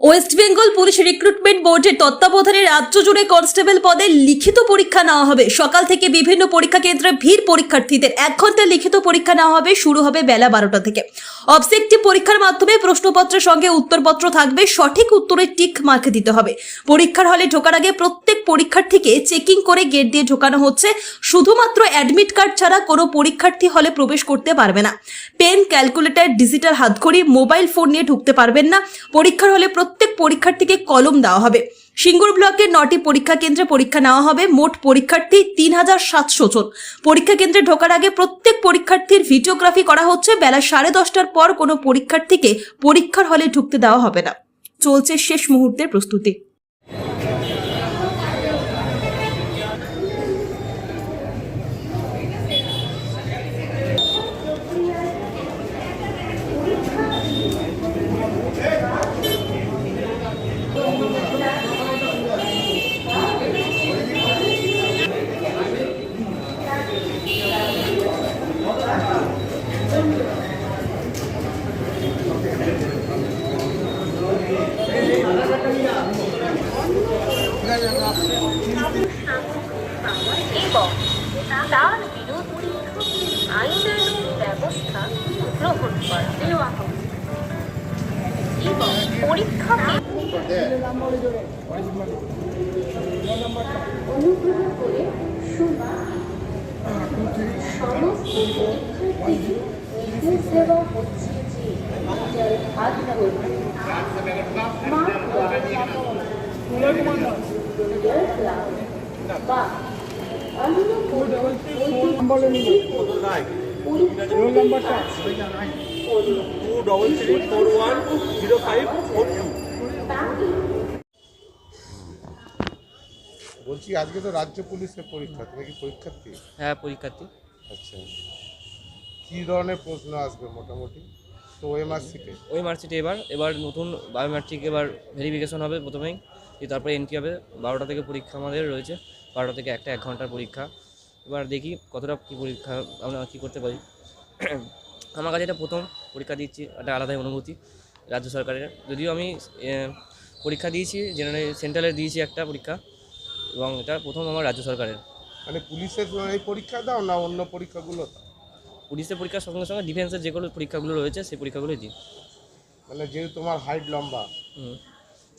West Bengal police recruitment বোর্ডের তত্ত্বাবধানে রাজ্য জুড়ে কনস্টেবল পদে লিখিত পরীক্ষা নেওয়া হবে। সকাল থেকে বিভিন্ন পরীক্ষা কেন্দ্রে ভিড় পরীক্ষার্থীদের। এক ঘণ্টা লিখিত পরীক্ষা নেওয়া হবে, শুরু হবে বেলা বারোটা থেকে। অবজেক্টিভ পরীক্ষার মাধ্যমে প্রশ্নপত্রের সঙ্গে উত্তরপত্র থাকবে, সঠিক উত্তরে টিক মার্ক দিতে হবে। পরীক্ষার হলে ঢোকার আগে প্রত্যেক পরীক্ষার্থীকে চেকিং করে গেট দিয়ে ঢোকানো হচ্ছে। শুধুমাত্র অ্যাডমিট কার্ড ছাড়া কোনো পরীক্ষার্থী হলে প্রবেশ করতে পারবে না। পেন, ক্যালকুলেটর, ডিজিটাল হাতঘড়ি, মোবাইল ফোন নিয়ে ঢুকতে পারবেন না। পরীক্ষার হলে প্রত্যেক পরীক্ষার্থীকে কলম দেওয়া হবে। সিঙ্গুর ব্লকের নটি পরীক্ষা কেন্দ্রে পরীক্ষা নেওয়া হবে। মোট পরীক্ষার্থী তিন হাজার সাতশো জন। পরীক্ষা কেন্দ্রে ঢোকার আগে প্রত্যেক পরীক্ষার্থীর ভিডিওগ্রাফি করা হচ্ছে। বেলা সাড়ে দশটার পর কোনো পরীক্ষার্থীকে পরীক্ষার হলে ঢুকতে দেওয়া হবে না। চলছে শেষ মুহূর্তের প্রস্তুতি। এবং তার বিরুদ্ধে আইনানুগ ব্যবস্থা গ্রহণ করা দেওয়া হবে এবং পরীক্ষাকে অনুগ্রহ করে শুনুন সমস্ত নির্দেশ দেওয়া হচ্ছে যে হাত ধরুন মাস্ক বলছি আজকে তো রাজ্য পুলিশের পরীক্ষা তুমি কি পরীক্ষার্থী? হ্যাঁ পরীক্ষার্থী। আচ্ছা। কি ধরনের প্রশ্ন আসবে মোটামুটি? তো ওএমআরসিতে এবার এবার নতুন বায়োমেট্রিক এবার ভেরিফিকেশন হবে প্রথমেই তারপরে এন্ট্রি হবে। বারোটা থেকে পরীক্ষা আমাদের রয়েছে। বারোটা থেকে একটা এক ঘণ্টার পরীক্ষা। এবার দেখি কতটা কী পরীক্ষা আমরা কী করতে পারি। আমার কাছে এটা প্রথম পরীক্ষা দিচ্ছি একটা আলাদাই অনুভূতি রাজ্য সরকারের। যদিও আমি পরীক্ষা দিয়েছি জেনারেল সেন্ট্রালের দিয়েছি একটা পরীক্ষা এবং এটা প্রথম আমার রাজ্য সরকারের। মানে পুলিশের এই পরীক্ষা দাও না অন্য পরীক্ষাগুলো পুলিশের পরীক্ষার সঙ্গে সঙ্গে ডিফেন্সের যেগুলো পরীক্ষাগুলো রয়েছে সেই পরীক্ষাগুলোই দিই। মানে যেহেতু তোমার হাইট লম্বা হুম।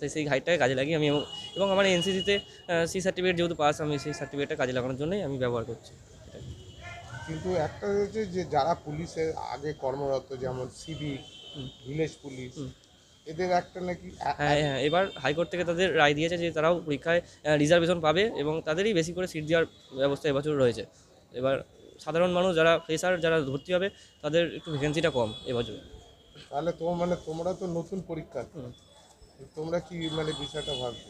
তাই সেই হাইটটাকে কাজে লাগিয়ে আমি এবং- আমার এনসিসিতে সি সার্টিফিকেট যেহেতু পাস আমি সেই সার্টিফিকেটটা কাজে লাগানোর জন্যই আমি ব্যবহার করছি। কিন্তু একটা হচ্ছে যে যারা পুলিশের আগে কর্মরত যেমন সিভিক ভিলেজ পুলিশ এদের একটা নাকি হ্যাঁ হ্যাঁ এবার হাইকোর্ট থেকে তাদের রায় দিয়েছে যে তারাও পরীক্ষায় রিজার্ভেশন পাবে এবং তাদেরই বেশি করে সিট দেওয়ার ব্যবস্থা এবছর রয়েছে। এবার সাধারণ মানুষ যারা ফ্রেশার যারা ভর্তি হবে তাদের একটু ভ্যাকেন্সিটা কম এবছর। তাহলে তোমার মানে তোমরা তো নতুন পরীক্ষা। তোমরা কি মানে বিষয়টা ভাবছ?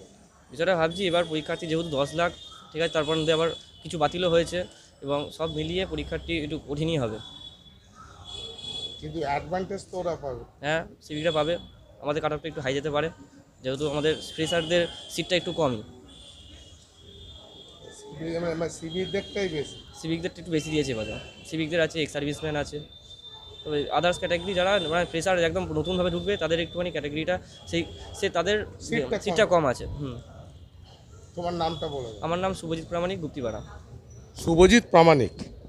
বিষয়টা ভাবছি এবার পরীক্ষার্থী যেহেতু দশ লাখ ঠিক আছে তারপর মধ্যে আবার কিছু বাতিলও হয়েছে এবং সব মিলিয়ে পরীক্ষার্থী একটু কঠিনই হবে। কিন্তু অ্যাডভান্টেজ তো ওরা পাবে। হ্যাঁ সিভিকটা পাবে আমাদের কাট অফটা একটু হাই যেতে পারে যেহেতু আমাদের ফ্রেশারদের সিটটা একটু কমই। সিভিক দেখটাই বেশি। সিভিকদের একটু বেশি দিয়েছে বাজার সিভিকদের আছে এক্স সার্ভিসম্যান আছে। তবে আদার্স ক্যাটাগরি যারা মানে ফ্রেশার একদম নতুনভাবে ঢুকবে তাদের একটুখানি ক্যাটাগরিটা সেই সে তাদের সিটটা কম। আছে হুম। তোমার নামটা বলো। আমার নাম শুভজিৎ প্রামাণিক গুপ্তিপাড়া। শুভজিৎ প্রামাণিক।